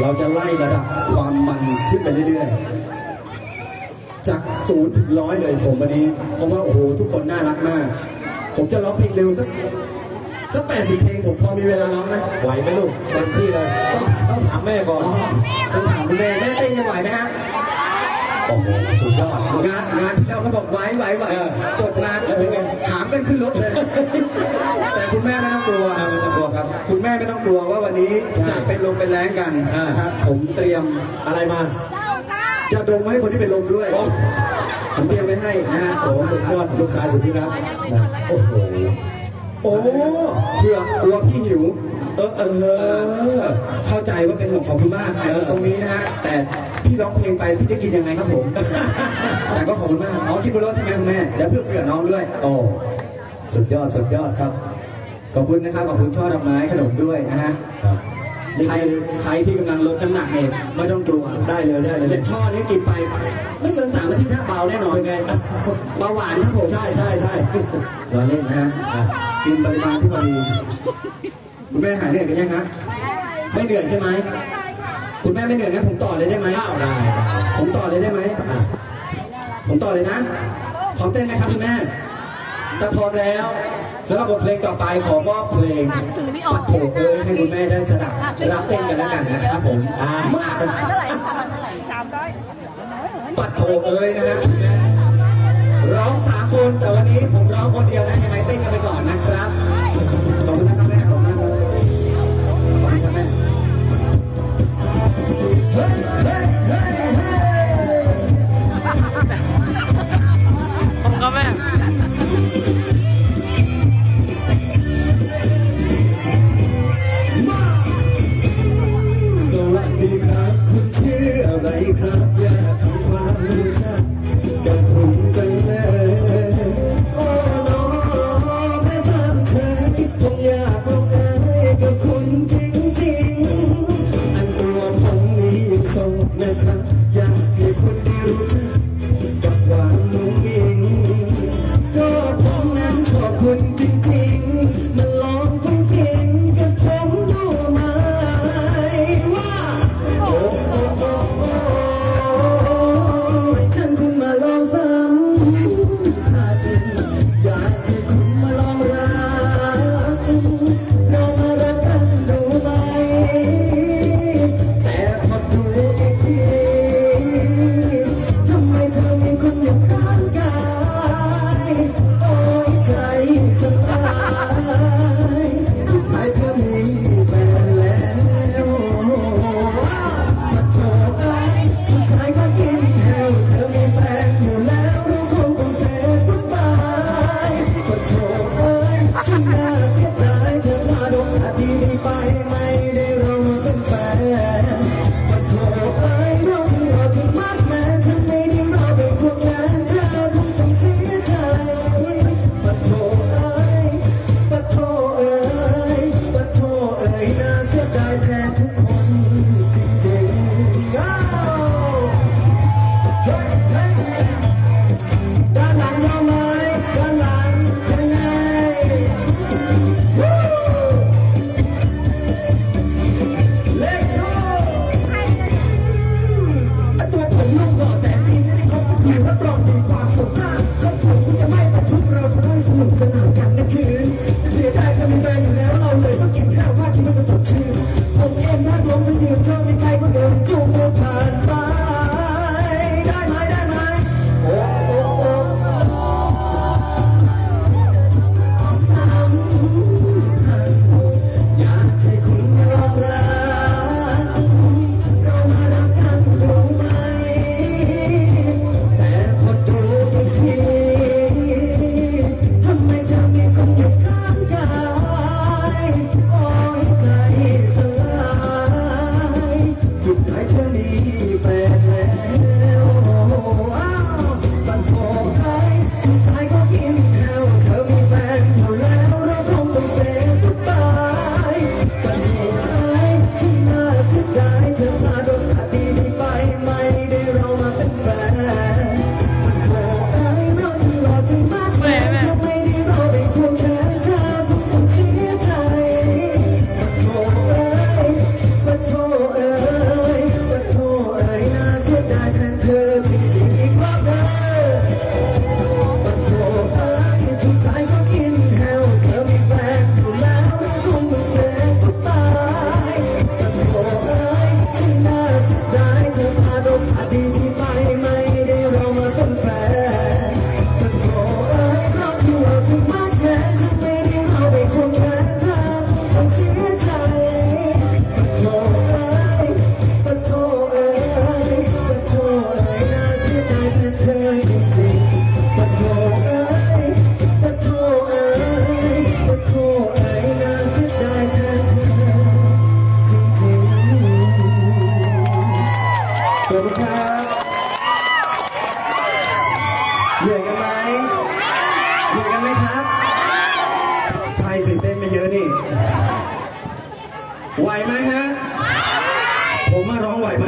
เราจะไล่ระดับความมันขึ้นไปเรื่อยๆ จากศูนย์ถึงร้อยเลยผมวันนี้ เพราะว่าโอ้โหทุกคนน่ารักมาก ผมจะร้องเพลงเร็วสักสักแปดสิบเพลงผมพอมีเวลาร้องไหมไหวไหมลูกเต็มที่เลย ต้องต้องถามแม่ก่อนอ๋อต้องถามคุณแม่แม่เต้นยังไหวไหมฮะ โอ้โหสุดยอด งานงานที่เราก็บอกไหวไหวไหวเออจบงานแล้วเป็นไง หามกันขึ้นรถเลย แต่คุณแม่ไม่ต้องกลัวอ่าไม่ต้องกลัวครับ คุณแม่ไม่ต้องกลัวว่าวันนี้ใช่จะเป็นลมเป็นแรงกันอ่านนะครับ ผมเตรียมอะไรมา จะดมไว้ให้คนที่เป็นลมด้วยผมเตรียมไว้ให้นะฮะโอ้โหสุดยอดลูกชายสุดที่รักนะโอ้โห โอ้เผื่อกลัวพี่หิว เออเออเออ เข้าใจว่าเป็นห่วงของคุณมากเออตรงนี้นะฮะแต่พี่ร้องเพลงไปพี่จะกินยังไงครับผม แต่ก็ขอบคุณมากอ๋อกินบนรถใช่ไหมคุณแม่เดี๋ยวเพื่อเผื่อน้องด้วย โอ้สุดยอดสุดยอดครับ ขอบคุณนะครับขอบคุณช่อดอกไม้ขนมด้วยนะฮะครับนี่ใครคือใครที่กำลังลดน้ำหนักเนี่ยไม่ต้องกลัวได้เลยได้เลยเด็กช่อนี้กินไป ไม่เกินสามอาทิตย์นะเบาแน่นอนไงเบาหวานครับผมใช่ใช่ใช่รอเล่นนะฮะอะกินปริมาณที่พอดี คุณแม่หายเหนื่อยกันยังฮะไม่เหนื่อยใช่ไหมคุณแม่ไม่เหนื่อยงั้นผมต่อเลยได้ไหมอ้าวได้ได้ผมต่อเลยได้ไหมอะผมต่อเลยนะพร้อมเต้นไหมครับคุณแม่ถ้าพร้อมแล้วสำหรับบทเพลงต่อไปขอมอบเพลงปัดโถเอ้ยให้คุณแม่ได้สดับรับเต้นกันแล้วกันนะครับผมอ่ามาเท่าไหร่สามเท่าไหร่สามร้อยปัดโถเอ้ยนะฮะร้องสามคนแต่วันนี้ผม ผ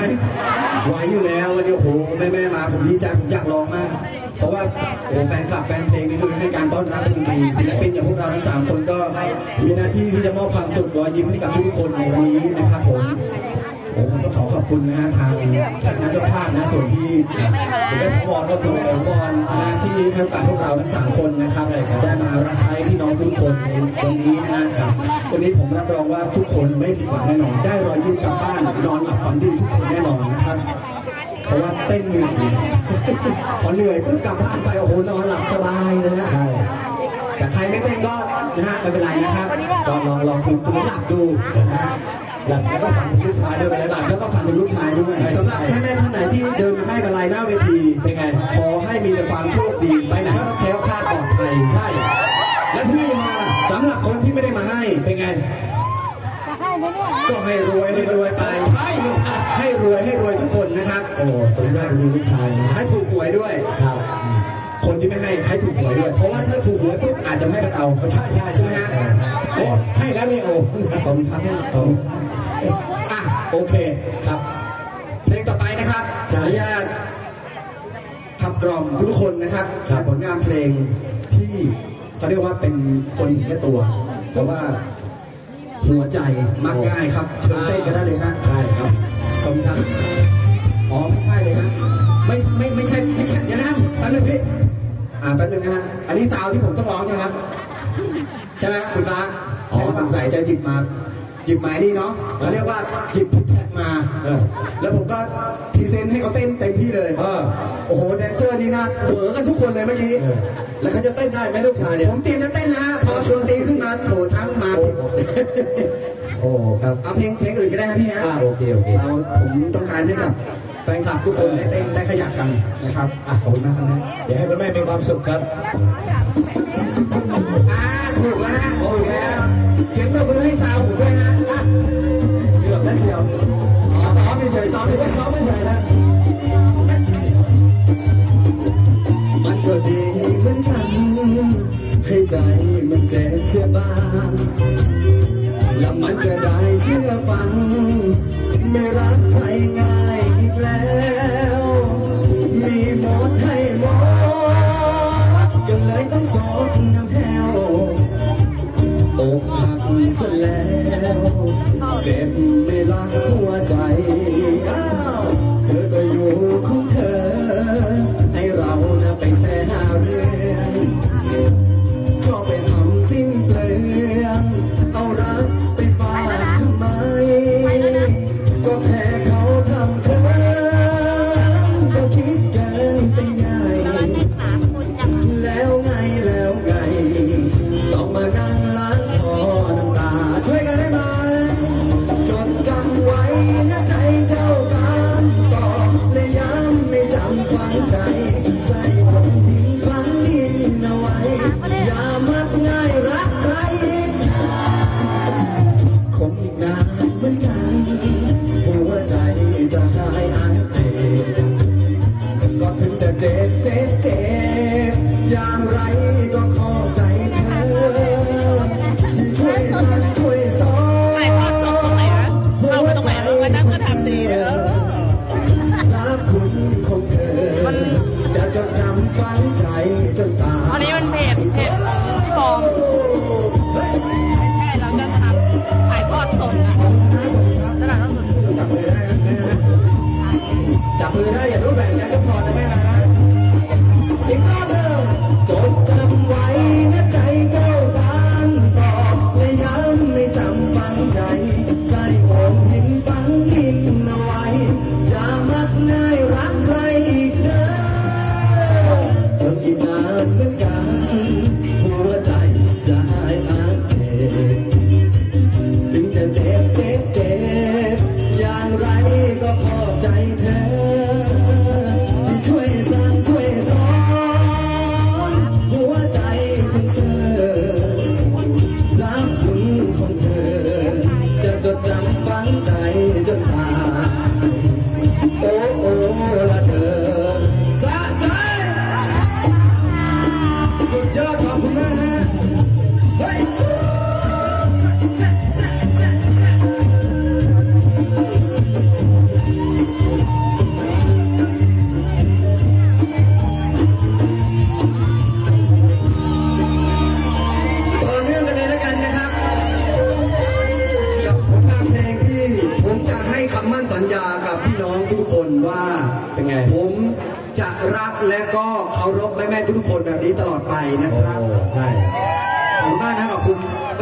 ไหวไหมไหวอยู่แล้ววันนี้โอ้โหแม่แม่มาผมดีใจผมอยากร้องมาก เพราะว่าโอ้โหแฟนคลับแฟนเพลงนี่คือให้การต้อนรับเป็นอย่างดีศิลปินอย่างพวกเราทั้งสามคนก็มีหน้าที่ที่จะมอบความสุขรอยยิ้มให้กับทุกคนในวันนี้นะครับผม ผมต้องขอขอบคุณนะฮะทางทางนักเจ้าภาพนะส่วนที่ได้ขอวอนก็คือขอวอนนะฮะที่ให้โอกาสพวกเราทั้งสามคนนะครับได้มารับใช้พี่น้องทุกคนในวันนี้นะฮะครับวันนี้ผมรับรองว่าทุกคนไม่ผิดหวังแน่นอนได้รอยยิ้มกลับบ้านนอนหลับฝันดีทุกคนแน่นอนนะครับเพราะว่าเต้นเหนื่อยพอเหนื่อยปุ๊บกลับบ้านไปโอ้โหนอนหลับสบายนะฮะแต่ใครไม่เต้นก็นะฮะไม่เป็นไรนะครับก็ลองลองฝึกฝึกหลับดูนะฮะ หลับแล้วก็ฝันถึงลูกชายด้วยไปหลับแล้วก็ฝันถึงลูกชายด้วยสำหรับแม่แม่ๆท่านไหนที่เดินมาให้มาลัยหน้าเวทีเป็นไง ขอให้มีแต่ความโชคดีไปไหนก็แคล้วคลาดปลอดภัยใช่ และที่นี่มาสำหรับคนที่ไม่ได้มาให้เป็นไงก็ให้รวยให้รวยไปใช่ลูกให้รวยให้รวยทุกคนนะครับ โอ้สุดยอดดีลูกชายนะให้ถูกหวยด้วยครับ คนที่ไม่ให้ให้ถูกหวยด้วย เพราะว่าถ้าถูกหวยปุ๊บอาจจะไม่ให้กับเราใช่ใช่ใช่ไหมฮะโอ้ให้แล้วนี่โอ้ขอบคุณครับท่านขอบคุณ อะโอเคครับ เพลงต่อไปนะครับขออนุญาตขับกล่อมทุกๆคนนะครับจากผลงานเพลงที่เขาเรียกว่าเป็นคนเห็นแค่ตัว เพราะว่าหัวใจมักง่ายครับ เชิญเต้นกันได้เลยฮะใช่ครับขอบคุณครับอ๋อไม่ใช่เลยฮะไม่ไม่ไม่ใช่ไม่ใช่เดี๋ยวนะแป๊บนึงพี่อ่าแป๊บนึงนะฮะอันนี้ซาวที่ผมต้องร้องใช่ไหมครับใช่ไหมคุณฟ้าอ๋อสงสัยจะหยิบมา หยิบหมายนี่เนาะเขาเรียกว่าหยิบพุทแท็กมาแล้วผมก็พรีเซนต์ให้เขาเต้นเต็มที่เลยโอ้โหแดนเซอร์นี่นะเหวอกันทุกคนเลยเมื่อกี้แล้วเขาจะเต้นได้ไหมลูกชายเนี่ยผมเตรียมจะเต้นนะฮะพอชวนตีขึ้นมาโถทั้งมาผิดโอ้ครับเอาเพลงเพลงอื่นก็ได้ครับพี่ฮะโอเคโอเคเอาผมต้องการให้กับแฟนคลับทุกคนได้เต้นได้ขยับกันนะครับอะขอบคุณมากครับแม่เดี๋ยวให้คุณแม่มีความสุขครับอ่าถูกแล้วฮะโอเคแล้ว เสียงตบมือให้ชาวผมด้วยฮะำ อันนี้มันเพจเพจพี่บอ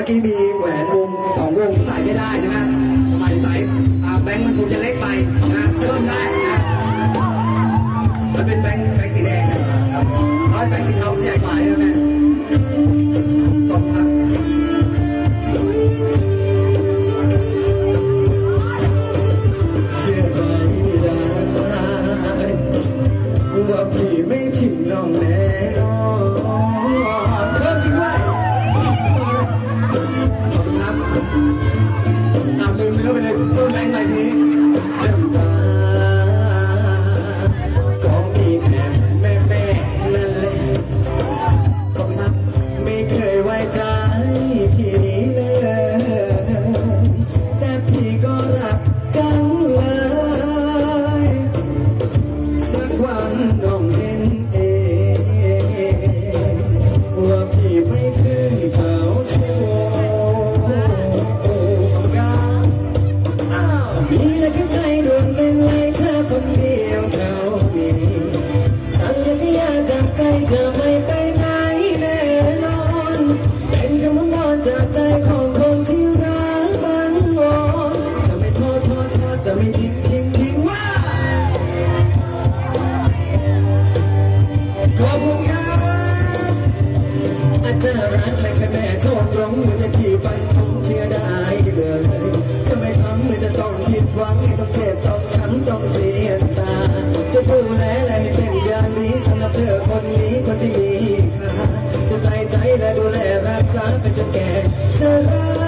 กี้มีแหวนวงสองวงใส่ไม่ได้นะฮะสมัยใส่ตาแบงค์มันคงจะเล็กไปนะเพิ่มได้นะมันเป็นแบงค์แบงค์สีแดงนะครับร้อยแบงค์สีเทาใหญ่กว่าใช่ไจบครับเชื่อได้ว่าพี่ไม่ทิ้งน้องแน่นอน I'm sorry, but you can't.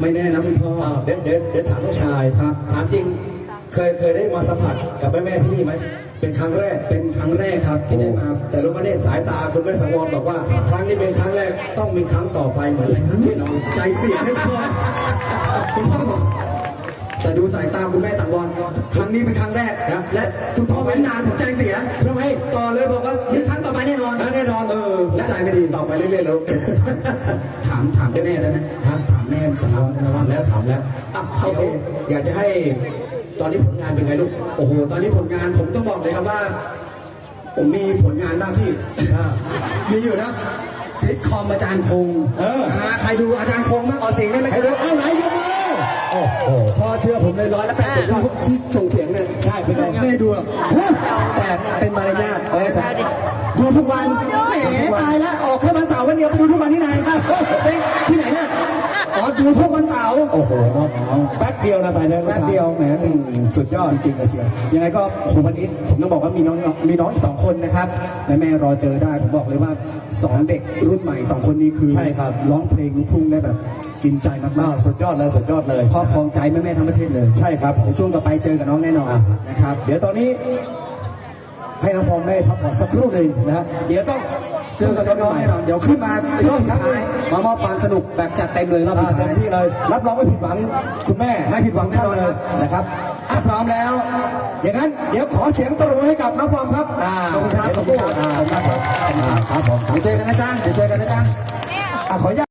ไม่แน่นะพี่พ่อเดี๋ยวเดี๋เดี๋ถามลูกชายครับ ถามจริง เคยเคยได้มาสัมผัสกับแม่แม่ที่นี่ไหม เป็นครั้งแรก เป็นครั้งแรกครับที่ได้มาแต่รู้ไหมเนี่ยสายตาคุณแม่สังวรบอกว่า ครั้งนี้เป็นครั้งแรกต้องมีครั้งต่อไปเหมือนอะไรครับพี่น้องใจเสียให้ชอบคุณพ่อบอ แต่ดูสายตาคุณแม่สังวรครั้งนี้เป็นครั้งแรกนะและคุณพ่อเว้นนานผมใจเสียทำไมต่อเลยบอกว่าเดี๋ครั้งต่อไปแน่นอนแน่นอนเออและใจไม่ดีต่อไปเรื่อยๆแล้วถามถามแม่ได้ไหมถามถามแม่สังวรถามแล้วถามแล้วอะเขาอยากจะให้ตอนนี้ผลงานเป็นไงลูกโอ้โหตอนนี้ผลงานผมต้องบอกเลยครับว่า ผมมีผลงานบ้างพี่มีอยู่นะซิทคอมอาจารย์คงเออใครดูอาจารย์คงมากออสิงได้ไหมครับเอาไหนยกมือ โอ้โหพ่อเชื่อผมเลยร้อยละแปดสิบที่ส่งเสียงเนี่ยใช่เป็นไงไม่ได้ดูหรอก อ๋อดูทุกวันเสาร์โอ้โหน้องแป๊บเดียวนะไปเนี่ยแป๊บเดียวแหมอืมสุดยอดจริงๆเลยเชียวยังไงก็โหวันนี้ผมต้องบอกว่ามีน้องมีน้องอีกสองคนนะครับแม่แม่ๆรอเจอได้ผมบอกเลยว่าสองเด็กรุ่นใหม่สองคนนี้คือใช่ครับ ร้องเพลงลูกทุ่งได้แบบกินใจมากอ้าวสุดยอดเลยสุดยอดเลยๆครอบครองใจแม่แม่ๆทั้งประเทศเลยใช่ครับผมเดี๋ยวช่วงต่อไปเจอกับน้องแน่นอนอ่านะครับเดี๋ยวตอนนี้ ให้น้องฟอมได้พักผ่อนสักครู่หนึ่งนะฮะเดี๋ยวต้องเจอกับน้องๆแน่นอนเดี๋ยวขึ้นมาอีกรอบครั้งหนึ่ง มามอบความสนุกแบบจัดเต็มเลยรอบอ่าสุดเต็ท้ามยที่เลย รับรองไม่ผิดหวังคุณแม่ไม่ผิดหวังแน่นอนเลยนะครับอะพร้อมแล้ว อย่างนั้นเดี๋ยวขอเสียงตบมือให้กับน้องฟอมครับอ่าขอบคุณครับ เดี๋ยวตะโกนอ่าครับผมอ่าครับผมเดี๋ยวเจอกันนะจ๊ะเดี๋ยวเจอกันนะจ๊ะ